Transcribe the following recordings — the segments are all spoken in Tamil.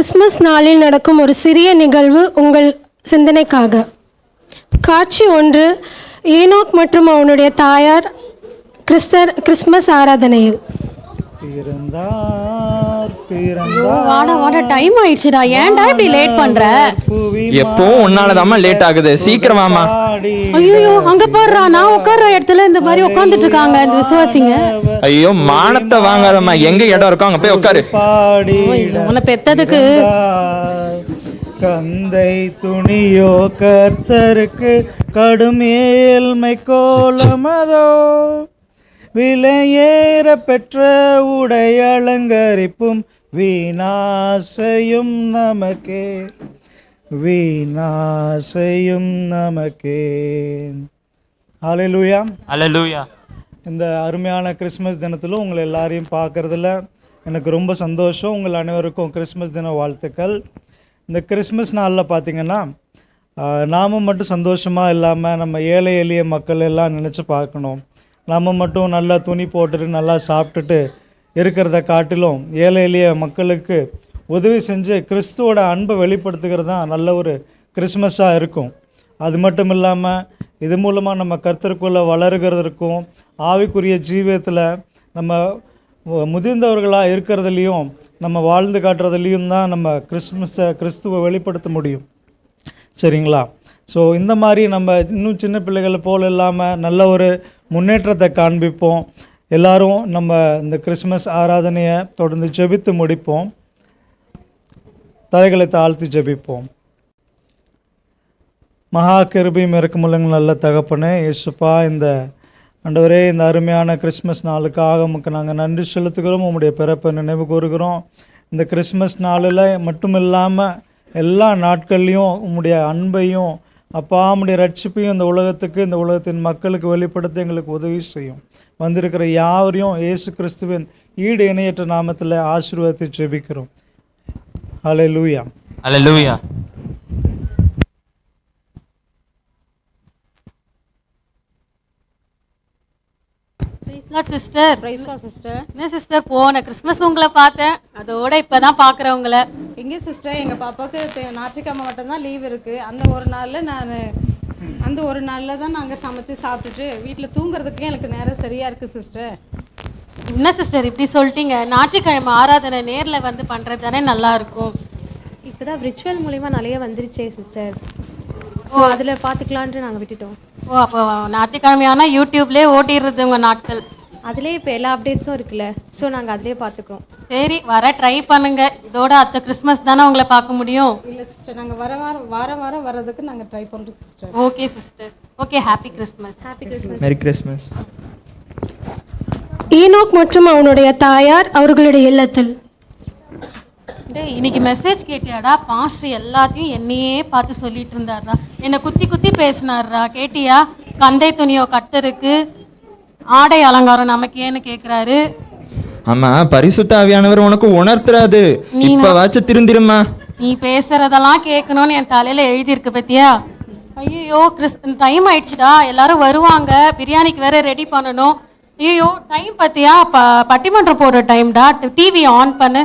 கிறிஸ்மஸ் நாளில் நடக்கும் ஒரு சிறிய நிகழ்வு உங்கள் சிந்தனைக்காக. காட்சி ஒன்று ஏனோக் மற்றும் அவனுடைய தாயார் கிறிஸ்தர் கிறிஸ்மஸ் ஆராதனையில். பிறந்தார் பிறந்தார். வாடா வாடா டைம் ஆயிடுச்சுடா. ஏன்டா இப்படி லேட் பண்ற? எப்பவும் உன்னாலதாம்மா லேட் ஆகுது. சீக்கிரம் வாமா பாடி. ஐயோ அங்க பாடுறா. நான் உட்கார்ற இடத்துல இந்த மாதிரி உட்காந்துட்டு இருக்காங்க இந்த விசுவாசிங்க. ஐயோ மானத்தை வாங்காதம்மா. எங்க இடம் இருக்கோ அங்க போய் உட்காரு. பாடி உன்னை பெத்ததுக்கு. கந்தை துணியோ கர்த்தருக்கு கடுமேல்மை கோலமதோ விலையேற பெற்ற உடை அலங்கரிப்பும் வீணாசையும் நமக்கே. வீணாசையும் நமக்கே ஹalleluya அல்லேலூயா இந்த அருமையான கிறிஸ்மஸ் தினத்தில் உங்களை எல்லாரையும் பார்க்குறதுல எனக்கு ரொம்ப சந்தோஷம். உங்கள் அனைவருக்கும் கிறிஸ்மஸ் தின வாழ்த்துக்கள். இந்த கிறிஸ்மஸ் நாளில் பார்த்தீங்கன்னா நாம மட்டும் சந்தோஷமாக இல்லாமல் நம்ம ஏழை எளிய மக்கள் எல்லாம் நினச்சி பார்க்கணும். நம்ம மட்டும் நல்லா துணி போட்டுட்டு நல்லா சாப்பிட்டுட்டு இருக்கிறத காட்டிலும் ஏழை எளிய மக்களுக்கு உதவி செஞ்சு கிறிஸ்துவோட அன்பை வெளிப்படுத்துகிறது தான் நல்ல ஒரு கிறிஸ்மஸாக இருக்கும். அது மட்டும் இல்லாமல் இது மூலமாக நம்ம கருத்தருக்குள்ளே வளருகிறதற்கும் ஆவிக்குரிய ஜீவியத்தில் நம்ம முதிர்ந்தவர்களாக இருக்கிறதுலையும் நம்ம வாழ்ந்து காட்டுறதுலையும் தான் நம்ம கிறிஸ்மஸை கிறிஸ்துவை வெளிப்படுத்த முடியும். சரிங்களா? ஸோ இந்த மாதிரி நம்ம இன்னும் சின்ன பிள்ளைகள் போல் இல்லாமல் நல்ல ஒரு முன்னேற்றத்தை காண்பிப்போம். எல்லாரும் நம்ம இந்த கிறிஸ்மஸ் ஆராதனையை தொடர்ந்து ஜெபித்து முடிப்போம். தலைகளை தாழ்த்தி ஜெபிப்போம். மகா கிருபியும் இறக்கமுள்ளங்க நல்ல தகப்பனே இயேசுப்பா இந்த ஆண்டவரே இந்த அருமையான கிறிஸ்மஸ் நாளுக்காக உமக்கு நாங்கள் நன்றி செலுத்துகிறோம் உங்களுடைய பிறப்பை நினைவு கூறுகிறோம். இந்த கிறிஸ்மஸ் நாளில் மட்டும் இல்லாமல் எல்லா நாட்கள்லையும் உம்முடைய அன்பையும் அப்பா உடைய ரட்சிப்பையும் இந்த உலகத்துக்கு இந்த உலகத்தின் மக்களுக்கு வெளிப்படுத்த எங்களுக்கு உதவி செய்யும். வந்திருக்கிற யாவரையும் இயேசு கிறிஸ்துவின் ஈடு இணையற்ற நாமத்தில் ஆசீர்வாதத்தை ஜெபிக்கிறோம். ஹalleluya அல்லேலூயா சிஸ்டர் சிஸ்டர் என்ன சிஸ்டர் போன கிறிஸ்மஸ்க்கு உங்களை பார்த்தேன். அதோட இப்பதான் பாக்குறேன் உங்களை எங்கே சிஸ்டர் எங்கள் பாப்பாவுக்கு ஞாயிற்றுக்கிழமை மட்டும்தான் லீவ் இருக்குது அந்த ஒரு நாளில் நான் அந்த ஒரு நாளில் தான் நாங்கள் சமைச்சு சாப்பிட்டுட்டு வீட்டில் தூங்குறதுக்கே எனக்கு நேரம் சரியாக இருக்குது சிஸ்டர் என்ன சிஸ்டர் இப்படி சொல்லிட்டீங்க? ஞாயிற்றுக்கிழமை ஆராதனை நேர்ல வந்து பண்றது தானே நல்லா இருக்கும். இப்போதான் விர்ச்சுவல் மூலிமா நிறைய வந்துருச்சே சிஸ்டர் ஸோ அதில் பார்த்துக்கலான்ட்டு நாங்கள் விட்டுட்டோம். ஓ அப்போ ஞாயிற்றுக்கிழமையானா யூடியூப்லேயே ஓட்டிடுறது உங்க நாட்கள். அதிலே இப்போ எல்லா அப்டேட்ஸும் இருக்குல்ல. ஸோ நாங்கள் அதிலே பார்த்துக்குறோம் சரி வர ட்ரை பண்ணுங்க. இதோட அத்தை கிறிஸ்மஸ் தானே உங்களை பார்க்க முடியும். இல்லை சிஸ்டர் நாங்கள் வர வாரம் வாரம் வாரம் வர்றதுக்கு நாங்கள் ட்ரை பண்ணுறோம் sister okay sister okay happy Christmas happy Christmas merry Christmas Enoch மற்றும் அவனுடைய தாயார் அவர்களுடைய இல்லத்தில். டேய் இன்னைக்கு மெசேஜ் கேட்டியாடா? பாஸ்டர் எல்லாத்தையும் என்னையே பார்த்து சொல்லிட்டு இருந்தாருடா என்னை குத்தி குத்தி பேசினாருடா கேட்டியா? கந்தை துணியோ கட்டருக்கு? ஆடை அலங்காரம் நமக்கு ஏன்னு கேட்குறாரு ஆமா பரிசுத்த ஆவியானவர் உனக்கு உணர்த்துறாது இப்பவாச்சும் திருந்திருமா நீ பேசுறதெல்லாம் கேட்கணும்னு என் தலையில எழுதியிருக்கு பத்தியா? ஐயோ கிறிஸ் டைம் ஆயிடுச்சுடா. எல்லாரும் வருவாங்க. பிரியாணிக்கு வேற ரெடி பண்ணணும். ஐயோ டைம் பத்தியா? ப பட்டிமன்றம் போடுற டைம்டா டிவி ஆன் பண்ணு.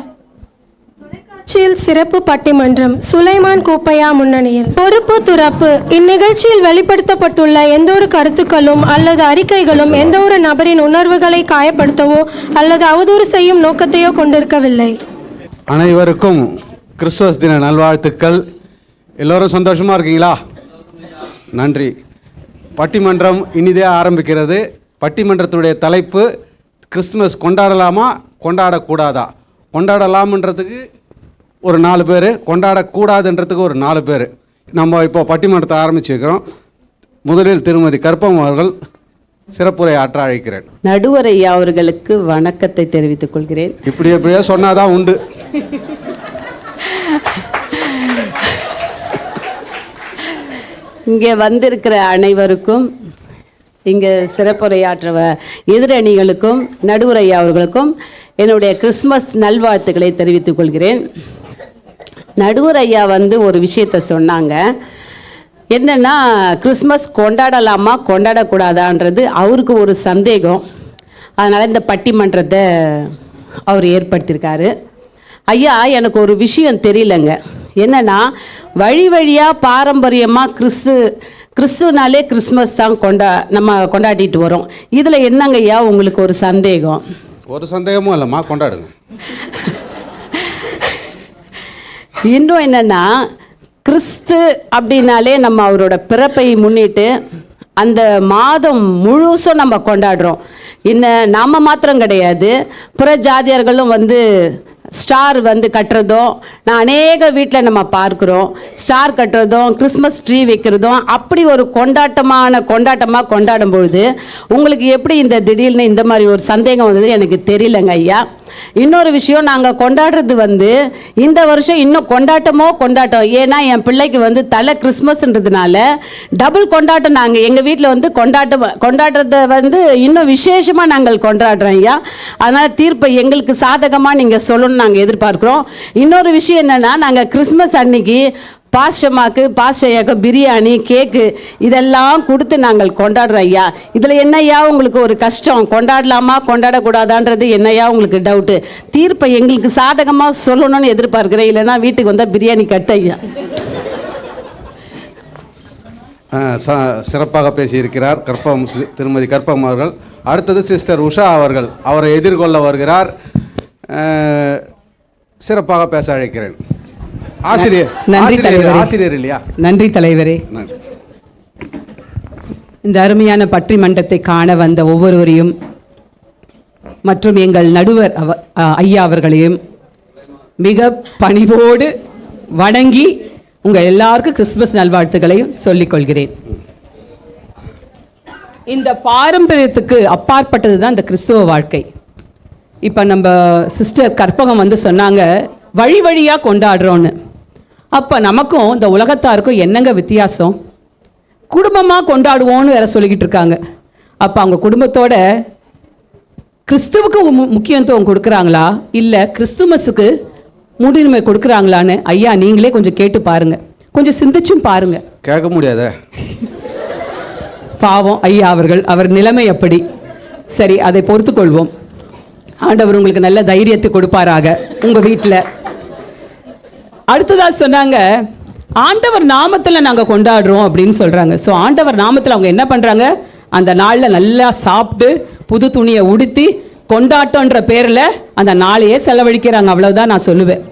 நிகழ்ச்சியில் சிறப்பு பட்டிமன்றம் சுலைமான் கோப்பையா முன்னணியில். பொறுப்பு துறப்பு இந்நிகழ்ச்சியில் வெளிப்படுத்தப்பட்டுள்ள எந்த ஒரு கருத்துக்களும் அல்லது அறிக்கைகளும் எந்த ஒரு நபரின் உணர்வுகளை காயப்படுத்தவோ அல்லது அவதூறு செய்யும் நோக்கத்தையோ கொண்டிருக்கவில்லை. அனைவருக்கும் கிறிஸ்துவஸ் தின நல்வாழ்த்துக்கள். எல்லோரும் சந்தோஷமாக இருக்கீங்களா? நன்றி. பட்டிமன்றம் இனிதே ஆரம்பிக்கிறது. பட்டிமன்றத்துடைய தலைப்பு கிறிஸ்துமஸ் கொண்டாடலாமா கொண்டாடக்கூடாதா? கொண்டாடலாம்ன்றதுக்கு ஒரு நாலு பேர் கொண்டாடக்கூடாதுன்றதுக்கு ஒரு நாலு பேர். நம்ம இப்போ பட்டிமன்றத்தை ஆரம்பிச்சு வைக்கிறோம் முதலில் திருமதி கற்பம் அவர்கள் சிறப்புரை ஆற்ற அழைக்கிறேன். நடுவர் ஐயா அவர்களுக்கு வணக்கத்தை தெரிவித்துக் கொள்கிறேன். இப்படி எப்படியோ சொன்னாதான் உண்டு. இங்கே வந்திருக்கிற அனைவருக்கும் இங்கே சிறப்புரையாற்ற எதிரணிகளுக்கும் நடுவர் ஐயா அவர்களுக்கும் என்னுடைய கிறிஸ்மஸ் நல்வாழ்த்துக்களை தெரிவித்துக் கொள்கிறேன். நடுவர் ஐயா வந்து ஒரு விஷயத்த சொன்னாங்க. என்னன்னா கிறிஸ்மஸ் கொண்டாடலாமா கொண்டாடக்கூடாதான்றது அவருக்கு ஒரு சந்தேகம். அதனால் இந்த பட்டிமன்றத்தை அவர் ஏற்படுத்தியிருக்காரு. ஐயா எனக்கு ஒரு விஷயம் தெரியலங்க. என்னென்னா வழி வழியாக பாரம்பரியமாக கிறிஸ்து கிறிஸ்துவனாலே கிறிஸ்மஸ் தான் கொண்டா நம்ம கொண்டாடிட்டு வரோம். இதில் என்னங்க ஐயா உங்களுக்கு ஒரு சந்தேகம்? ஒரு சந்தேகமும் இல்லைம்மா கொண்டாடுங்க. இன்னும் என்னன்னா கிறிஸ்து அப்படின்னாலே நம்ம அவரோட பிறப்பை முன்னிட்டு அந்த மாதம் முழுசும் நம்ம கொண்டாடுறோம். இன்னும் நாம மாத்திரம் கிடையாது. பிற ஜாதியர்களும் வந்து ஸ்டார் வந்து கட்டுறதும் நான் அநேக வீட்டில் நம்ம பார்க்குறோம். ஸ்டார் கட்டுறதும் கிறிஸ்மஸ் ட்ரீ வைக்கிறதும் அப்படி ஒரு கொண்டாட்டமான கொண்டாட்டமாக கொண்டாடும் பொழுது உங்களுக்கு எப்படி இந்த திடீர்னு இந்த மாதிரி ஒரு சந்தேகம் வந்தது எனக்கு தெரியலங்க ஐயா. இன்னொரு விஷயம் நாங்கள் கொண்டாடுறது வந்து இந்த வருஷம் இன்னும் கொண்டாட்டமோ கொண்டாட்டம் ஏன்னா என் பிள்ளைக்கு வந்து தலை கிறிஸ்மஸ்ன்றதுனால டபுள் கொண்டாட்டம் நாங்கள் எங்கள் வீட்டில் வந்து கொண்டாட்டம் கொண்டாடுறத வந்து இன்னும் விசேஷமாக நாங்கள் கொண்டாடுறோம் ஐயா. அதனால் தீர்ப்பை எங்களுக்கு சாதகமாக நீங்கள் சொல்லணும்னு நாங்கள் எதிர்பார்க்குறோம். இன்னொரு விஷயம் என்னென்னா நாங்கள் கிறிஸ்மஸ் அன்னைக்கு பாஸ்டமாக்கு பாஸ்டையாக்கு பிரியாணி கேக்கு இதெல்லாம் கொடுத்து நாங்கள் கொண்டாடுறோம் ஐயா. இதில் என்னையா உங்களுக்கு ஒரு கஷ்டம்? கொண்டாடலாமா? கொண்டாடக்கூடாதான்றது என்னையா உங்களுக்கு டவுட்டு தீர்ப்பை எங்களுக்கு சாதகமாக சொல்லணும்னு எதிர்பார்க்குறேன். இல்லைன்னா வீட்டுக்கு வந்தால் பிரியாணி கட்டு ஐயா. சிறப்பாக பேசியிருக்கிறார் கற்பம் திருமதி கற்பம் அவர்கள். அடுத்தது சிஸ்டர் உஷா அவர்கள். அவரை எதிர்கொள்ள வருகிறார். சிறப்பாக பேச அழைக்கிறேன். ஆசிரியர் நன்றி தலைவரே. ஆசிரியர் இல்லையா? நன்றி தலைவரே. இந்த அருமையான பற்றி மண்டத்தை காண வந்த ஒவ்வொருவரையும் மற்றும் எங்கள் நடுவர் அவ ஐயா அவர்களையும் மிக பணிவோடு வணங்கி உங்கள் எல்லாருக்கும் கிறிஸ்துமஸ் நல்வாழ்த்துக்களையும் சொல்லிக் கொள்கிறேன் இந்த பாரம்பரியத்துக்கு அப்பாற்பட்டது தான் இந்த கிறிஸ்துவ வாழ்க்கை. இப்போ நம்ம சிஸ்டர் கற்பகம் வந்து சொன்னாங்க வழி வழியாக கொண்டாடுறோன்னு அப்போ நமக்கும் இந்த உலகத்தாருக்கும் என்னங்க வித்தியாசம்? குடும்பமாக கொண்டாடுவோன்னு வேற சொல்லிக்கிட்டு இருக்காங்க. அப்போ அவங்க குடும்பத்தோட கிறிஸ்துவுக்கு முக்கியத்துவம் கொடுக்குறாங்களா? இல்லை கிறிஸ்துமஸுக்கு முன்னுரிமை கொடுக்குறாங்களான்னு ஐயா நீங்களே கொஞ்சம் கேட்டு பாருங்க. கொஞ்சம் சிந்திச்சும் பாருங்க. கேட்க முடியாதே. பாவம் ஐயா அவர்கள் அவர் நிலைமை அப்படி சரி அதை பொறுத்துக்கொள்வோம். ஆண்டவர் உங்களுக்கு நல்ல தைரியத்தை கொடுப்பாராக. உங்க வீட்டில் அடுத்ததாக சொன்னாங்க ஆண்டவர் நாமத்தில் நாங்கள் கொண்டாடுறோம் அப்படின்னு சொல்கிறாங்க ஸோ ஆண்டவர் நாமத்தில் அவங்க என்ன பண்ணுறாங்க அந்த நாளில் நல்லா சாப்பிட்டு புது துணியை உடுத்தி கொண்டாட்டன்ற பேரில் அந்த நாளையே செலவழிக்கிறாங்க. அவ்வளவுதான் நான் சொல்லுவேன்.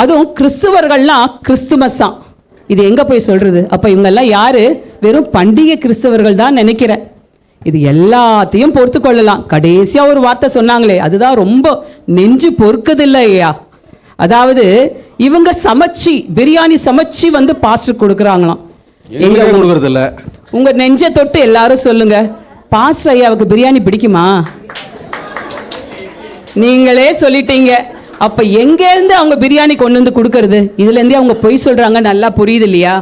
அதுவும் கிறிஸ்துவர்கள்லாம் கிறிஸ்துமஸாம் இது எங்கே போய் சொல்கிறது அப்போ இவங்கெல்லாம் யார்? வெறும் பண்டிகை கிறிஸ்தவர்கள் தான் நினைக்கிறேன். இது எல்லாத்தையும் பொறுத்து கொள்ளலாம் கடைசியாக ஒரு வார்த்தை சொன்னாங்களே அதுதான் ரொம்ப நெஞ்சு பொறுக்குதில்லை ஐயா அதாவது இவங்க சமைச்சு பிரியாணி சமைச்சு வந்து பாஸ்டர் கொடுக்குறாங்களாம். எங்களுக்கே கொடுக்கறது இல்ல உங்க நெஞ்சை தொட்டு எல்லாரும் சொல்லுங்க. பாஸ்டர் ஐயாவுக்கு பிரியாணி பிடிக்குமா? நீங்களே சொல்லிட்டீங்க. அப்ப எங்க இருந்து அவங்க பிரியாணி கொண்டு வந்து கொடுக்கறது? இதுல இருந்தே அவங்க பொய் சொல்றாங்க நல்லா புரியுது இல்லையா?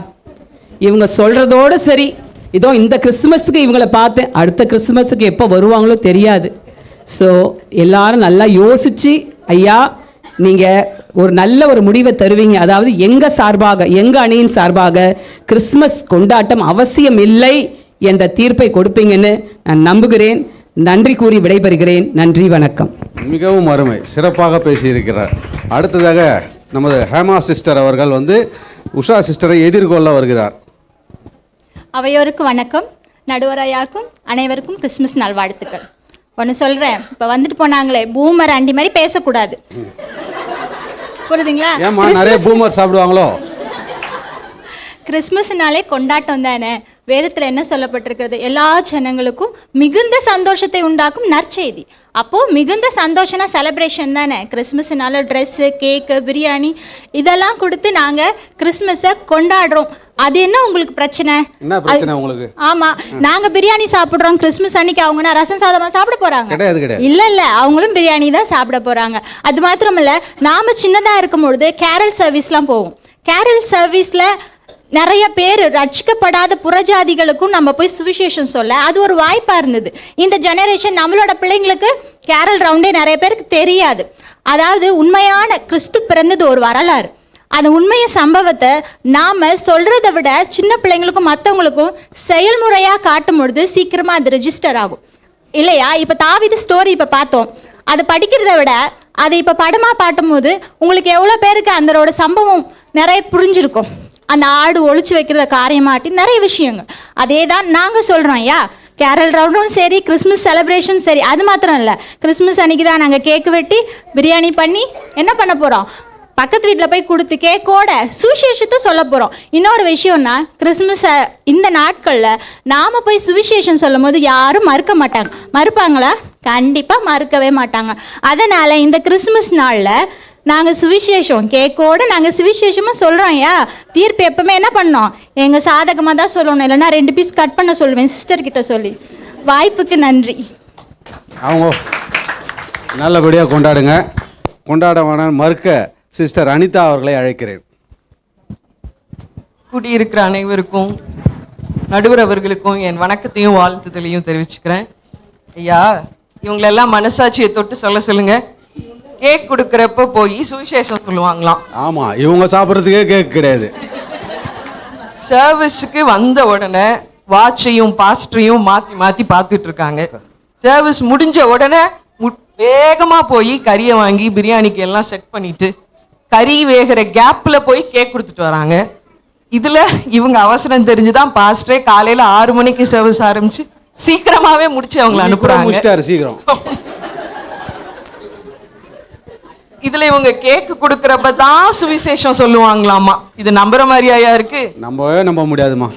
இவங்க சொல்றதோட சரி. இதோ இந்த கிறிஸ்துமஸுக்கு இவங்களை பார்த்தேன் அடுத்த கிறிஸ்துமஸுக்கு எப்போ வருவாங்களோ தெரியாது. ஸோ எல்லாரும் நல்லா யோசிச்சு ஐயா நீங்க ஒரு நல்ல ஒரு முடிவை தருவீங்க. அதாவது எங்க சார்பாக எங்க அணியின் சார்பாக கிறிஸ்துமஸ் கொண்டாட்டம் அவசியம் இல்லை என்ற தீர்ப்பை கொடுப்பீங்கன்னு நான் நம்புகிறேன். நன்றி கூறி விடைபெறுகிறேன். நன்றி வணக்கம். மிகவும் அருமை. சிறப்பாக பேசியிருக்கிறார். அடுத்ததாக நமது ஹேமா சிஸ்டர் அவர்கள் வந்து உஷா சிஸ்டரை எதிர்கொள்ள வருகிறார். அவையோருக்கு வணக்கம். நடுவரையாக்கும் அனைவருக்கும் கிறிஸ்மஸ் நல்வாழ்த்துக்கள். ஒன்று சொல்கிறேன் இப்போ வந்துட்டு போனாங்களே பூமர் அண்டி மாதிரி பேசக்கூடாது. புரியுதுங்களா ஏம்மா நிறைய பூமர் சாப்பிடுவாங்களோ? கிறிஸ்மஸ்னாலே கொண்டாட்டம் தானே? வேதத்தில் என்ன சொல்லப்பட்டிருக்கிறது? எல்லா ஜனங்களுக்கும் மிகுந்த சந்தோஷத்தை உண்டாக்கும் நற்செய்தி. அப்போ மிகுந்த சந்தோஷம்னா செலிப்ரேஷன் தானே? கிறிஸ்மஸ்னால ட்ரெஸ்ஸு கேக்கு பிரியாணி இதெல்லாம் கொடுத்து நாங்கள் கிறிஸ்மஸை கொண்டாடுறோம். அது என்ன உங்களுக்கு பிரச்சனை? என்ன பிரச்சனை உங்களுக்கு? ஆமா. நாங்க பிரியாணி சாப்பிடுறோம். கிறிஸ்மஸ் அன்னைக்கு அவங்க ரசம் சாதமா சாப்பிட போறாங்க? கிடையாது கிடையாது. இல்ல இல்ல. அவங்களும் பிரியாணி தான் சாப்பிட போறாங்க. அது மாத்திரம் இல்ல நாம சின்னதா இருக்கும் பொழுது கேரல் சர்வீஸ்லாம் போவோம். கேரல் சர்வீஸ்ல நிறைய பேர் ரட்சிக்கப்படாத புறஜாதிகளுக்கும் நம்ம போய் சுவிசேஷம் சொல்ல அது ஒரு வாய்ப்பா இருந்தது. இந்த ஜெனரேஷன் நம்மளோட பிள்ளைங்களுக்கு கேரல் ரவுண்டே நிறைய பேருக்கு தெரியாது. அதாவது உண்மையான கிறிஸ்து பிறந்தது ஒரு வரலாறு. அந்த உண்மைய சம்பவத்தை நாம சொல்றதை விட சின்ன பிள்ளைங்களுக்கும் மற்றவங்களுக்கும் செயல்முறையா காட்டும் பொழுது சீக்கிரமா அது ரெஜிஸ்டர் ஆகும். இல்லையா? இப்ப தாவிது ஸ்டோரி இப்ப பார்த்தோம். அது படிக்கிறத விட அதை இப்போ படமாக பாட்டும்போது உங்களுக்கு எவ்வளோ பேருக்கு அந்தரோட சம்பவம் நிறைய புரிஞ்சிருக்கும். அந்த ஆடு ஒழிச்சு வைக்கிறத காரியமாட்டி நிறைய விஷயங்கள். அதே தான் நாங்கள் சொல்கிறோம் ஐயா. கேரல் ரவுண்டும் சரி கிறிஸ்மஸ் செலிப்ரேஷன் சரி. அது மாத்திரம் இல்லை. கிறிஸ்மஸ் அன்னைக்கு தான் நாங்கள் கேக்கு வெட்டி பிரியாணி பண்ணி என்ன பண்ண போகிறோம் பக்கத்து வீட்டில் போய் கொடுத்து கேக்கோட சுவிசேஷத்தை சொல்ல போகிறோம் இன்னொரு விஷயம்னா கிறிஸ்மஸை இந்த நாட்களில் நாம் போய் சுவிசேஷம் சொல்லும் போது யாரும் மறுக்க மாட்டாங்க. மறுப்பாங்களா? கண்டிப்பாக மறுக்கவே மாட்டாங்க. அதனால் இந்த கிறிஸ்மஸ் நாளில் நாங்கள் சுவிசேஷம் கேக்கோடு நாங்கள் சுவிசேஷமாக சொல்கிறோம் ஐயா. தீர்ப்பு எப்பவுமே என்ன பண்ணோம்? எங்கள் சாதகமாக தான் சொல்லணும். இல்லைன்னா ரெண்டு பீஸ் கட் பண்ண சொல்லுவேன் சிஸ்டர் கிட்ட சொல்லி. வாய்ப்புக்கு நன்றி. அவங்க நல்லபடியாக கொண்டாடுங்க. கொண்டாட வேணாம் மறுக்க. சிஸ்டர் அனிதா அவர்களை அழைக்கிறேன். கூடியிருக்கிற அனைவருக்கும் நடுவர் அவர்களுக்கும் என் வணக்கத்தையும் வாழ்த்துதலையும் தெரிவிச்சுக்கிறேன். ஐயா இவங்களெல்லாம் மனசாட்சியை தொட்டு சொல்ல சொல்லுங்க. கேக் கொடுக்குறப்ப போய் சுவிசேஷம் சொல்லுவாங்களாம். ஆமாம் இவங்க சாப்பிட்றதுக்கே கேக் கிடையாது. சர்வீஸுக்கு வந்த உடனே வாட்சையும் பாஸ்டரையும் மாற்றி மாற்றி பார்த்துட்டு இருக்காங்க சர்வீஸ் முடிஞ்ச உடனே மு- வேகமா போய் கறியை வாங்கி பிரியாணிக்கு எல்லாம் செட் பண்ணிட்டு கறி வேகிற கேப்ல போய் கேக் கொடுத்துட்டு வராங்க. இதுல இவங்க அவசரம் தெரிஞ்சுதான் பாஸ்டரே காலையில ஆறு மணிக்கு சர்வீஸ் ஆரம்பிச்சு சீக்கிரமாவே முடிச்சு அவங்கள அனுப்புறாங்க. முடிச்சிட்டாரு சீக்கிரம். இதுல இவங்க கேக் கொடுக்கறப்ப தான் சுவிசேஷம் சொல்லுவாங்களாமா. இது நம்புற மாதிரியாயா இருக்கு? நம்பவே நம்ப முடியாதுமா.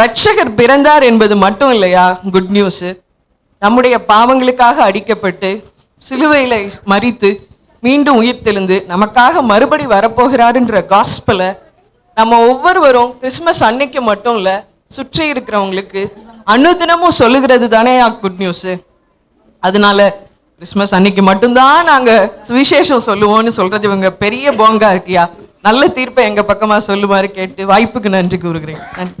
ரட்சகர் பிறந்தார் என்பது மட்டும் இல்லையா? குட் நியூஸ் நம்முடைய பாவங்களுக்காக அடிக்கப்பட்டு சிலுவையில மறித்து மீண்டும் உயிர்த்தெழுந்து நமக்காக மறுபடி வரப்போகிறாருன்ற காஸ்பலை நம்ம ஒவ்வொருவரும் கிறிஸ்மஸ் அன்னைக்கு மட்டும் இல்லை சுற்றி இருக்கிறவங்களுக்கு அனுதினமும் சொல்லுகிறது தானே குட் நியூஸு அதனால கிறிஸ்மஸ் அன்னைக்கு மட்டும்தான் நாங்கள் சுவிசேஷம் சொல்லுவோம்னு சொல்றது இவங்க பெரிய போங்கா இருக்கியா? நல்ல தீர்ப்பை எங்கள் பக்கமாக சொல்லுமாறு கேட்டு வாய்ப்புக்கு நன்றி கூறுகிறேன். நன்றி.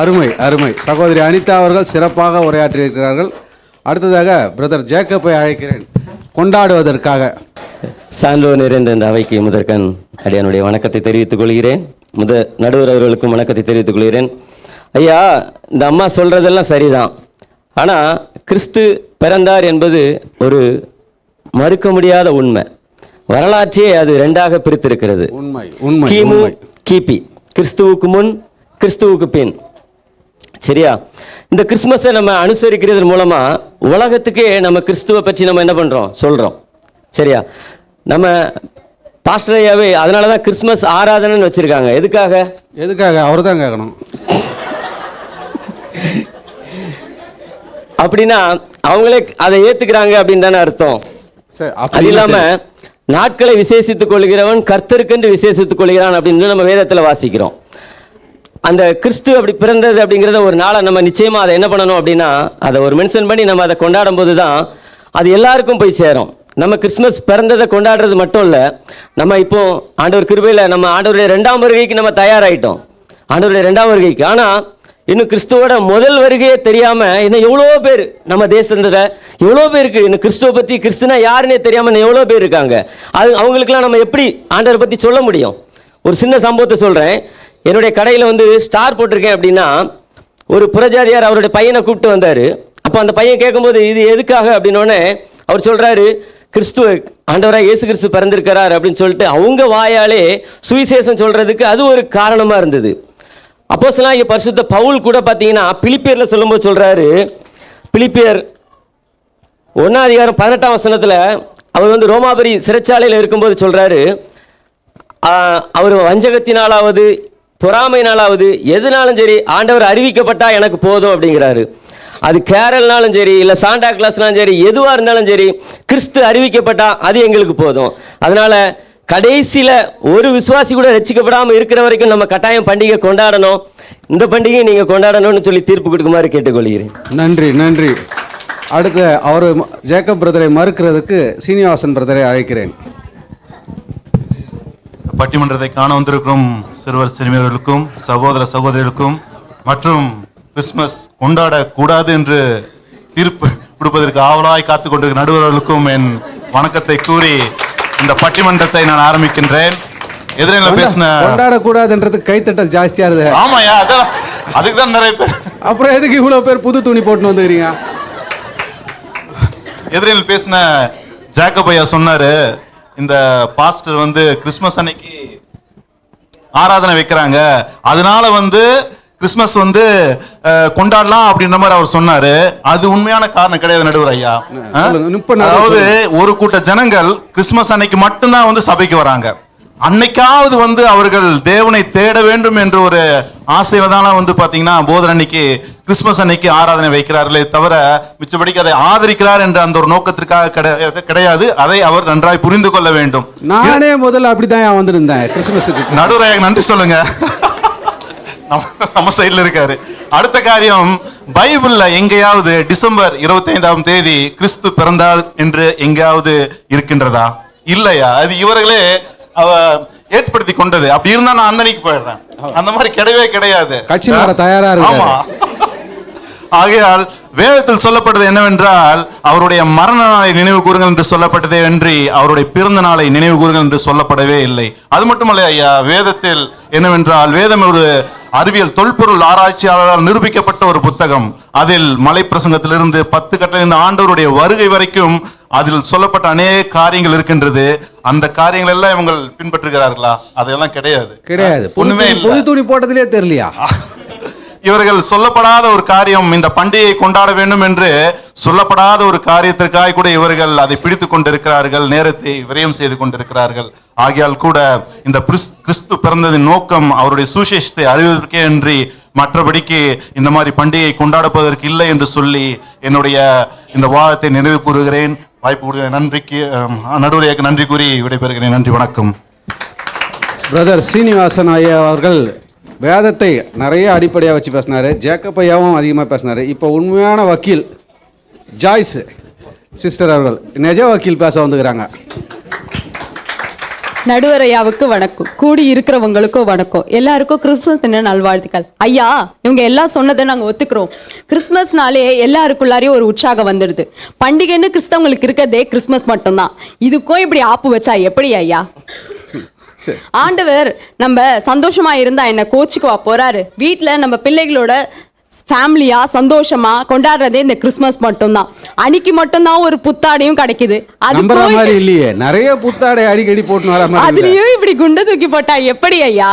அருமை அருமை. சகோதரி அனிதா அவர்கள் சிறப்பாக உரையாற்றியிருக்கிறார்கள். அடுத்ததாக பிரதர் ஜேக்கப்பை அழைக்கிறேன். கொண்டாடுவதற்காக. சான்றோ நிறைந்த இந்த அவைக்கு முதற்கண் அடியானுடைய வணக்கத்தை தெரிவித்துக் கொள்கிறேன். முத நடுவர் அவர்களுக்கும் வணக்கத்தை தெரிவித்துக் கொள்கிறேன். ஐயா இந்த அம்மா சொல்றதெல்லாம் சரிதான். ஆனா கிறிஸ்து பிறந்தார் என்பது ஒரு மறுக்க முடியாத உண்மை. வரலாற்றையே அது ரெண்டாக பிரித்திருக்கிறது. உண்மை உண்மை கிமு கிபி. கிறிஸ்துவுக்கு முன் கிறிஸ்துவுக்கு பின். சரியா? இந்த கிறிஸ்மஸை நம்ம அனுசரிக்கிறது மூலமா உலகத்துக்கே நம்ம கிறிஸ்துவை பற்றி நம்ம என்ன பண்றோம்? சொல்றோம். சரியா? நம்ம பாஸ்டர் ஐயாவே அதனால தான் கிறிஸ்மஸ் ஆராதனைன்னு வச்சிருக்காங்க. எதுக்காக? எதுக்காக? அவர் தான் கேட்கணும் அப்படின்னா அவங்களே அதை ஏத்துக்கிறாங்க அப்படின்னு தானே அர்த்தம். அது அப்படி இல்லாம நாட்களை விசேஷித்துக் கொள்கிறவன் கர்த்தருக்கென்று விசேஷித்துக் கொள்கிறான் அப்படின்னு நம்ம வேதத்துல வாசிக்கிறோம். அந்த கிறிஸ்து அப்படி பிறந்தது அப்படிங்கிறத ஒரு நாளை நம்ம நிச்சயமாக அதை என்ன பண்ணணும் அப்படின்னா அதை ஒரு மென்ஷன் பண்ணி நம்ம அதை கொண்டாடும் போது தான் அது எல்லாருக்கும் போய் சேரும். நம்ம கிறிஸ்மஸ் பிறந்ததை கொண்டாடுறது மட்டும் இல்லை நம்ம இப்போ ஆண்டவர் கிருபையில் நம்ம ஆண்டவருடைய ரெண்டாம் வருகைக்கு நம்ம தயாராகிட்டோம் ஆண்டவருடைய ரெண்டாம் வருகைக்கு. ஆனால் இன்னும் கிறிஸ்துவோட முதல் வருகையே தெரியாமல் இன்னும் எவ்வளோ பேர் நம்ம தேசத்தில் எவ்வளோ பேருக்கு இன்னும் கிறிஸ்துவ பற்றி கிறிஸ்துனா யாருன்னே தெரியாமல் இன்னும் எவ்வளோ பேர் இருக்காங்க. அது அவங்களுக்குலாம் நம்ம எப்படி ஆண்டவரை பற்றி சொல்ல முடியும்? ஒரு சின்ன சம்பவத்தை சொல்கிறேன் என்னுடைய கடையில் வந்து ஸ்டார் போட்டிருக்கேன் அப்படின்னா ஒரு புரஜாதியார் அவருடைய பையனை கூப்பிட்டு வந்தார். அப்போ அந்த பையன் கேட்கும்போது இது எதுக்காக அப்படின்னோடனே அவர் சொல்கிறாரு கிறிஸ்துவ ஆண்டவராக இயேசு கிறிஸ்து பிறந்திருக்கிறார் அப்படின்னு சொல்லிட்டு அவங்க வாயாலே சுவிசேஷம் சொல்கிறதுக்கு அது ஒரு காரணமாக இருந்தது. அப்போ இங்கே பரிசுத்த பவுல் கூட பார்த்தீங்கன்னா பிலிப்பியரில் சொல்லும்போது சொல்கிறாரு பிலிப்பியர் ஒன்றாம் அதிகாரம் பதினெட்டாம் வசனத்தில் அவர் வந்து ரோமாபுரி சிறைச்சாலையில் இருக்கும்போது சொல்கிறாரு அவர் வஞ்சகத்தினாலாவது பொறாமைனாலாவது எதுனாலும் சரி ஆண்டவர் அறிவிக்கப்பட்டா எனக்கு போதும் அப்படிங்கிறாரு. அது கேரல்னாலும் சரி இல்லை சாண்டா கிளாஸ்னாலும் சரி எதுவாக இருந்தாலும் சரி கிறிஸ்து அறிவிக்கப்பட்டா அது எங்களுக்கு போதும். அதனால் கடைசியில் ஒரு விசுவாசி கூட ரசிக்கப்படாமல் இருக்கிற வரைக்கும் நம்ம கட்டாயம் பண்டிகை கொண்டாடணும். இந்த பண்டிகையை நீங்கள் கொண்டாடணும்னு சொல்லி தீர்ப்பு கொடுக்குமாறு கேட்டுக்கொள்கிறேன். நன்றி நன்றி. அடுத்து அவர் ஜேக்கப் பிரதரை மறுக்கிறதுக்கு சீனிவாசன் பிரதரை அழைக்கிறேன். பட்டிமன்றத்தை காண வந்திருக்கும் சிறுவர் சிறுமியர்களுக்கும் சகோதர சகோதரிகளுக்கும் மற்றும் கிறிஸ்மஸ் கொண்டாடக்கூடாது என்று தீர்ப்பு கொடுப்பதற்கு ஆவலாய் காத்துக் கொண்டிருக்கிற நடுவர்களுக்கும் என் வணக்கத்தை கூறி இந்த பட்டிமன்றத்தை நான் ஆரம்பிக்கின்றேன். எதிரில பேசின கொண்டாடக்கூடாதுன்றது கைத்தட்டல் ஜாஸ்தியா இருக்குது. ஆமாயா அதான் அதுக்கு தான் நிறைய பேர் அப்புறம் எதுக்கு இவ்வளோ பேர் புது துணி போட்டுன்னு வந்துக்கிறீங்க? எதிரில் பேசின ஜேக்கப் ஐயா சொன்னாரு இந்த பாஸ்டர் வந்து கிறிஸ்மஸ் அன்னைக்கு ஆராதனை வைக்கிறாங்க. அதனால வந்து கிறிஸ்மஸ் வந்து கொண்டாடலாம் அப்படின்ற மாதிரி அவர் சொன்னாரு. அது உண்மையான காரணம் கிடையாது நடுவர் ஐயா. அதாவது. ஒரு கூட்ட ஜனங்கள் கிறிஸ்மஸ் அன்னைக்கு மட்டும்தான் வந்து சபைக்கு வராங்க. அன்னைக்காவது வந்து அவர்கள் தேவனை தேட வேண்டும் என்ற ஒரு ஆசையில தான் வந்து பாத்தீங்கன்னா போதர் அன்னைக்கு கிறிஸ்மஸ் அன்னைக்கு ஆராதனை வைக்கிறார்களே தவிர மிச்சபடிக்கு அதை ஆதரிக்கிறார் என்ற அந்த ஒரு நோக்கத்திற்காக கிடையாது. அதை அவர் நன்றாய் புரிந்து கொள்ள வேண்டும். நானே முதல்ல அப்படிதான் வந்திருந்தேன் கிறிஸ்மஸுக்கு நடுவரையாக நன்றி சொல்லுங்க. நம்ம- நம்ம சைடுல இருக்காரு. அடுத்த காரியம் பைபிள்ல எங்கேயாவது டிசம்பர் இருபத்தி ஐந்தாம் தேதி கிறிஸ்து பிறந்தார் என்று எங்கேயாவது இருக்கின்றதா? இல்லையா? அது இவர்களே அவ ஏற்படுத்தி கொண்டது. அப்படி இருந்தா நான் அந்தனைக்கு போயிடுறேன். அந்த மாதிரி கிடையவே கிடையாது. கட்சி தயாரா. ஆமா. ஆகையால் வேதத்தில் சொல்லப்பட்டது என்னவென்றால் அவருடைய மரண நாளை நினைவு கூறுங்கள் என்று சொல்லப்பட்டதே அன்றி அவருடைய பிறந்த நாளை நினைவு கூறுங்கள் என்று சொல்லப்படவே இல்லை. அது மட்டுமல்ல ஐயா வேதத்தில் என்னவென்றால் வேதம் ஒரு அறிவியல் தொல்பொருள் ஆராய்ச்சியாளரால் நிரூபிக்கப்பட்ட ஒரு புத்தகம். அதில் மலை பிரசங்கத்திலிருந்து பத்து கட்டளிலிருந்து ஆண்டவருடைய வருகை வரைக்கும் அதில் சொல்லப்பட்ட அநேக காரியங்கள் இருக்கின்றது. அந்த காரியங்கள் எல்லாம் இவங்க பின்பற்றுகிறார்களா? அதெல்லாம் கிடையாது. கிடையாது. ஒண்ணுமே புது துணி போட்டதிலே தெரியலையா? இவர்கள் சொல்லப்படாத ஒரு காரியம் இந்த பண்டிகையை கொண்டாட வேண்டும் என்று சொல்லப்படாத ஒரு காரியத்திற்காக கூட இவர்கள் அதை பிடித்து கொண்டிருக்கிறார்கள். நேரத்தை விரயம் செய்து கொண்டிருக்கிறார்கள். ஆகையால் கூட இந்த கிறிஸ்- கிறிஸ்து பிறந்ததின் நோக்கம் அவருடைய சுசேஷத்தை அறிவதற்கே அன்றி மற்றபடிக்கு இந்த மாதிரி பண்டிகையை கொண்டாடுவதற்கு இல்லை என்று சொல்லி என்னுடைய இந்த வாதத்தை நிறைவு கூறுகிறேன். வாய்ப்பு கொடுத்த நன்றிக்கு அஹ், நடுவரையாக்கு நன்றி கூறி விடைபெறுகிறேன். நன்றி வணக்கம். பிரதர் சீனிவாசன் ஐயா அவர்கள் வேதத்தை நிறைய அடிப்படையாக வச்சு பேசினார். ஜேக்கப் ஐயாவும் அதிகமாக பேசினாரு. இப்போ உண்மையான வக்கீல் ஜாய்ஸ் சிஸ்டர் அவர்கள் நிஜ வக்கீல் பேச வந்துக்கிறாங்க. நடுவர் ஐயாவுக்கு வணக்கம். கூடி இருக்கிறவங்களுக்கும் வணக்கம். எல்லாருக்கும் கிறிஸ்துமஸ் தின நல்வாழ்த்துக்கள். ஐயா இவங்க எல்லாம் சொன்னதை நாங்கள் ஒத்துக்கிறோம். கிறிஸ்மஸ்னாலே எல்லாருக்குள்ளாரையும் ஒரு உற்சாகம் வந்துடுது. பண்டிகைன்னு கிறிஸ்தவங்களுக்கு இருக்கிறதே கிறிஸ்மஸ் மட்டும்தான். இதுக்கும் இப்படி ஆப்பு வச்சா எப்படி ஐயா? ஆண்டவர் நம்ம சந்தோஷமா இருந்தா என்ன கோச்சுக்குவா போறாரு. வீட்டில் நம்ம பிள்ளைகளோட ஃபேமிலியா சந்தோஷமா கொண்டாடுறதே இந்த கிறிஸ்மஸ் மட்டும்தான். அன்னைக்கு மட்டும்தான் ஒரு புத்தாடையும் கிடைக்குது. அதுக்கும் மாதிரி இல்லையே. நிறைய புத்தாடை அடிக்கடி போட்டுன்னு வர. அதுலயும் இப்படி குண்டை தூக்கி போட்டா எப்படி ஐயா?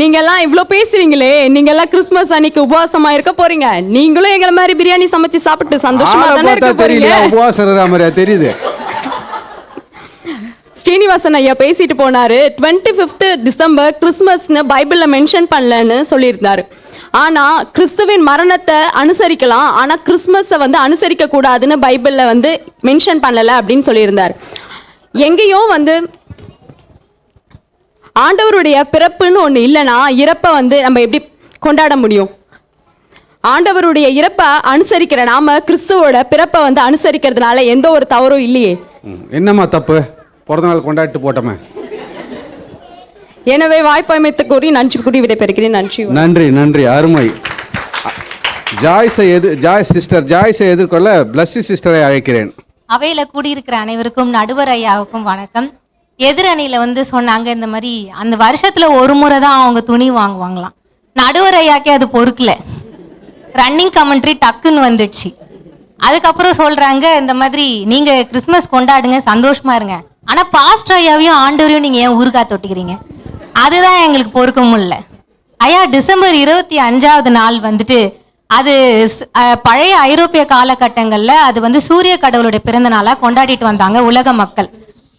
நீங்க எல்லாம் இவ்ளோ பேசுறீங்களே. நீங்க எல்லாம் கிறிஸ்மஸ் அன்னைக்கு உபவாசமா இருக்க போறீங்க. நீங்களும் எங்களை மாதிரி பிரியாணி சமைச்சு சாப்பிட்டு சந்தோஷமா தானே இருக்க போறீங்க? உபவாசம் தெரியுது. ஸ்ரீனிவாசன் ஐயா பேசிட்டு போனாரு. டுவெண்ட்டி ஃபிஃப்த் டிசம்பர் கிறிஸ்மஸ்னு பைபிள்ல மென்ஷன் பண்ணலன்னு சொல்லியிருந்தாரு. ஆனால் கிறிஸ்துவின் மரணத்தை அனுசரிக்கலாம். ஆனால் கிறிஸ்மஸை வந்து அனுசரிக்க கூடாதுன்னு பைபிளில் வந்து மென்ஷன் பண்ணலை அப்படின்னு சொல்லியிருந்தார். எங்கேயோ வந்து ஆண்டவருடைய பிறப்புன்னு ஒன்று இல்லைன்னா இறப்பை வந்து நம்ம எப்படி கொண்டாட முடியும்? ஆண்டவருடைய இறப்பை அனுசரிக்கிற நாம கிறிஸ்துவோட பிறப்பை வந்து அனுசரிக்கிறதுனால எந்த ஒரு தவறும் இல்லையே. என்னம்மா தப்பு? பிறந்தநாள் கொண்டாடிட்டு போட்டோமே. எனவே வாய்ப்பமைத்து கூறி நன்றி கூறி விடைபெறுகிறேன். நன்றி. நன்றி நன்றி. அருமை. ஜாய்ஸை எது ஜாய் சிஸ்டர் ஜாய்ஸை எதிர்கொள்ள பிளஸ்ஸி சிஸ்டரை அழைக்கிறேன். அவையில் கூடியிருக்கிற அனைவருக்கும் நடுவர் ஐயாவுக்கும் வணக்கம். எதிரணியில வந்து சொன்னாங்க இந்த மாதிரி அந்த வருஷத்துல ஒரு முறை தான் அவங்க துணி வாங்குவாங்களாம். நடுவர் ஐயாக்கே அது பொறுக்கல. ரன்னிங் கமெண்ட்ரி டக்குன்னு வந்துடுச்சு. அதுக்கப்புறம் சொல்றாங்க இந்த மாதிரி நீங்க கிறிஸ்மஸ் கொண்டாடுங்க சந்தோஷமா இருங்க. ஆனா பாஸ்டர் ஐயாவையும் ஆண்டவரையும் நீங்க ஏன் ஊருக்கா தொட்டிக்கிறீங்க? அதுதான் எங்களுக்கு பொறுக்க முடியல ஐயா டிசம்பர் இருபத்தி அஞ்சாவது நாள் வந்துட்டு அது பழைய ஐரோப்பிய காலகட்டங்களில் அது வந்து சூரிய கடவுளுடைய பிறந்த நாளாக கொண்டாடிட்டு வந்தாங்க உலக மக்கள்.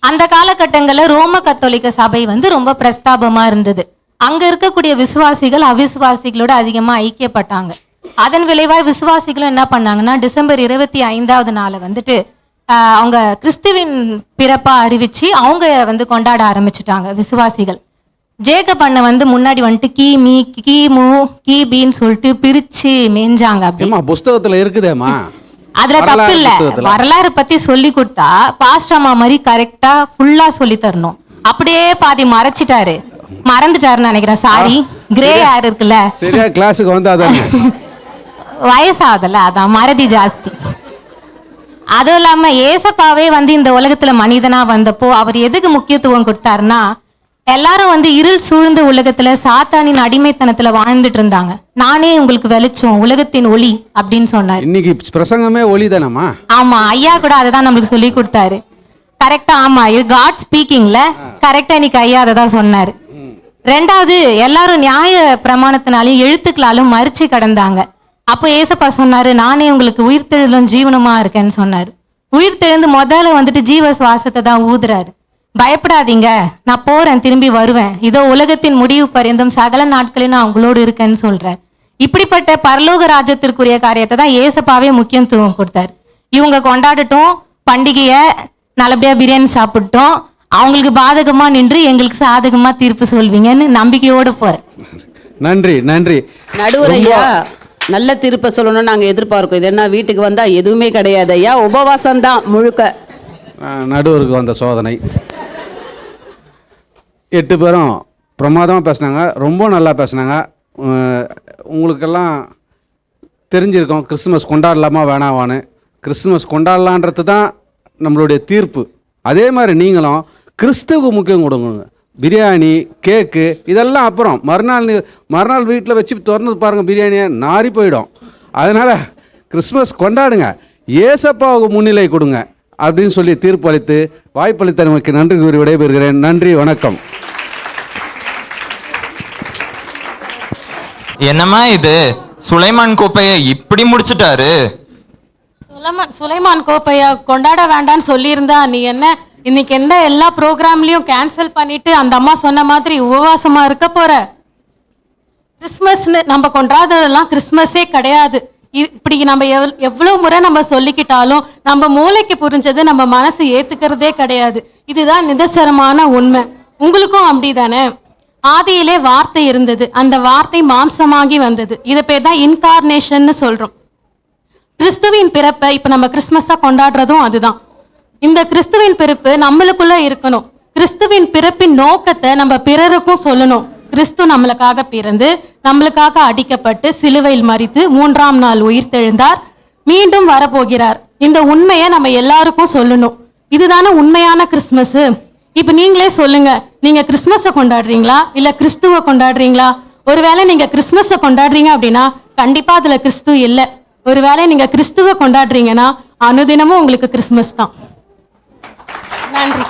அந்த காலகட்டங்களில் ரோம கத்தோலிக்க சபை வந்து ரொம்ப பிரஸ்தாபமாக இருந்தது. அங்கே இருக்கக்கூடிய விசுவாசிகள் அவிசுவாசிகளோட அதிகமாக ஐக்கியப்பட்டாங்க. அதன் விளைவாக விசுவாசிகளும் என்ன பண்ணாங்கன்னா டிசம்பர் இருபத்தி ஐந்தாவது நாளை வந்துட்டு அவங்க கிறிஸ்துவின் பிறப்பாக அறிவிச்சு அவங்க வந்து கொண்டாட ஆரம்பிச்சிட்டாங்க விசுவாசிகள். ஜேக்கப் அண்ணன் வந்து முன்னாடி வந்துட்டு கிமி கிமு கிபின்னு சொல்லிட்டு பிரிச்சு மேய்ஞ்சாங்க அப்படி. ஏம்மா புஸ்தகத்துல இருக்குதேம்மா. அதுல தப்பு இல்ல. வரலாறு பத்தி சொல்லி கொடுத்தா பாஸ்ட் அம்மா மாதிரி கரெக்டா ஃபுல்லா சொல்லி தரணும். அப்படியே பாதி மறைச்சிட்டாரு. மறந்துட்டாருன்னு நினைக்கிறேன். சாரி கிரே ஹேர் இருக்குல்ல. சரியா கிளாஸுக்கு வந்து அதான் வயசாகுதுல்ல அதான் மறதி ஜாஸ்தி. அதுவும் இல்லாம ஏசப்பாவே வந்து இந்த உலகத்துல மனிதனா வந்தப்போ அவர் எதுக்கு முக்கியத்துவம் கொடுத்தாருன்னா எல்லாரும் வந்து இருள் சூழ்ந்த உலகத்துல சாத்தானின் அடிமைத்தனத்துல வாழ்ந்துட்டு இருந்தாங்க நானே உங்களுக்கு வெளிச்சம் உலகத்தின் ஒளி அப்படின்னு சொன்னாரு. இன்னைக்கு பிரசங்கமே ஒளி தானம்மா ஆமா ஐயா கூட அதை தான் நம்மளுக்கு சொல்லி கொடுத்தாரு. கரெக்டா ஆமா இது காட் ஸ்பீக்கிங்ல கரெக்டா இன்னைக்கு ஐயா அதை தான் சொன்னாரு. ரெண்டாவது எல்லாரும் நியாய பிரமாணத்தினாலையும் எழுத்துக்களாலும் மறிச்சு கடந்தாங்க. அப்போ ஏசப்பா சொன்னாரு நானே உங்களுக்கு உயிர்த்தெழுதலும் ஜீவனுமா இருக்கேன்னு சொன்னாரு. உயிர்த்தெழுந்து முதல்ல வந்துட்டு ஜீவ சுவாசத்தை தான் ஊதுறாரு. பயப்படாதீங்க. நான் போறேன் திரும்பி வருவேன். இதோ உலகத்தின் முடிவு பரியந்தம். சகல நாட்களிலும் நான் உங்களோடு இருக்கேன்னு சொல்றேன். இப்படிப்பட்ட பரலோக ராஜ்யத்திற்குரிய காரியத்தை தான் ஏசப்பாவே முக்கியத்துவம் கொடுத்தாரு. இவங்க கொண்டாடட்டும் பண்டிகையை நல்லபடியா பிரியாணி சாப்பிட்டோம். அவங்களுக்கு பாதகமா நின்று எங்களுக்கு சாதகமா தீர்ப்பு சொல்வீங்கன்னு நம்பிக்கையோட போறேன். நன்றி நன்றி. நடுவர் ஐயா நல்ல திருப்ப சொல்லணும்னு நாங்கள் எதிர்பார்க்கோம். இது என்ன வீட்டுக்கு வந்தால் எதுவுமே கிடையாது. ஐயா உபவாசம் தான் முழுக்க நடுவருக்கு வந்த சோதனை. எட்டு பேரும் பிரமாதமாக பேசுனாங்க. ரொம்ப நல்லா பேசுனாங்க. உங்களுக்கெல்லாம் தெரிஞ்சிருக்கோம் கிறிஸ்துமஸ் கொண்டாடலாமா வேணாவான்னு கிறிஸ்துமஸ் கொண்டாடலான்றது தான் நம்மளுடைய தீர்ப்பு. அதே மாதிரி நீங்களும் கிறிஸ்துவுக்கு முக்கியம் கொடுங்க பிரியாணி கேக்கு இதெல்லாம் அப்புறம். மறுநாள் மறுநாள் வீட்டில் வச்சு திறந்து பாருங்கள் பிரியாணியை நாறி போயிடும். அதனால் கிறிஸ்மஸ் கொண்டாடுங்க. ஏசப்பாவுக்கு முன்னிலை கொடுங்க. அப்படின்னு சொல்லி தீர்ப்பளித்து வாய்ப்பளித்த நமக்கு நன்றி கூறி விடைபெறுகிறேன். நன்றி வணக்கம். என்னம்மா இது? சுலைமான் கோப்பையை இப்படி முடிச்சிட்டாரு? சுலைமான் சுலைமான் கோப்பையை கொண்டாட வேண்டாம்னு சொல்லியிருந்தா நீ என்ன? இன்னைக்கு என்ன எல்லா ப்ரோக்ராம்லயும் கேன்சல் பண்ணிட்டு அந்த அம்மா சொன்ன மாதிரி உபவாசமா இருக்க போற? கிறிஸ்மஸ்னு நம்ம கொண்டாடுறதெல்லாம் கிறிஸ்மஸே கிடையாது. இப்படி நம்ம எவ் எவ்வளவு முறை நம்ம சொல்லிக்கிட்டாலும் நம்ம மூளைக்கு புரிஞ்சது நம்ம மனசு ஏத்துக்கிறதே கிடையாது. இதுதான் நிதர்சனமான உண்மை. உங்களுக்கும் அப்படி தானே ஆதியிலே வார்த்தை இருந்தது. அந்த வார்த்தை மாம்சமாகி வந்தது. இதை பேர் தான் இன்கார்னேஷன்னு சொல்கிறோம் கிறிஸ்துவின் பிறப்பை இப்போ நம்ம கிறிஸ்மஸாக கொண்டாடுறதும் அதுதான். இந்த கிறிஸ்துவின் பிறப்பு நம்மளுக்குள்ள இருக்கணும். கிறிஸ்துவின் பிறப்பின் நோக்கத்தை நம்ம பிறருக்கும் சொல்லணும். கிறிஸ்து நம்மளுக்காக பிறந்து நம்மளுக்காக அடிக்கப்பட்டு சிலுவையில் மறித்து மூன்றாம் நாள் உயிர்த்தெழுந்தார். மீண்டும் வரப்போகிறார். இந்த உண்மையை நம்ம எல்லாருக்கும் சொல்லணும். இதுதானே உண்மையான கிறிஸ்மஸ் இப்போ நீங்களே சொல்லுங்க நீங்க கிறிஸ்மஸை கொண்டாடுறீங்களா? இல்ல கிறிஸ்துவை கொண்டாடுறீங்களா? ஒருவேளை நீங்க கிறிஸ்மஸை கொண்டாடுறீங்க அப்படின்னா கண்டிப்பா அதுல கிறிஸ்துவ இல்லை. ஒருவேளை நீங்க கிறிஸ்துவை கொண்டாடுறீங்கன்னா அனுதினமும் உங்களுக்கு கிறிஸ்துமஸ் தான். நன்றி.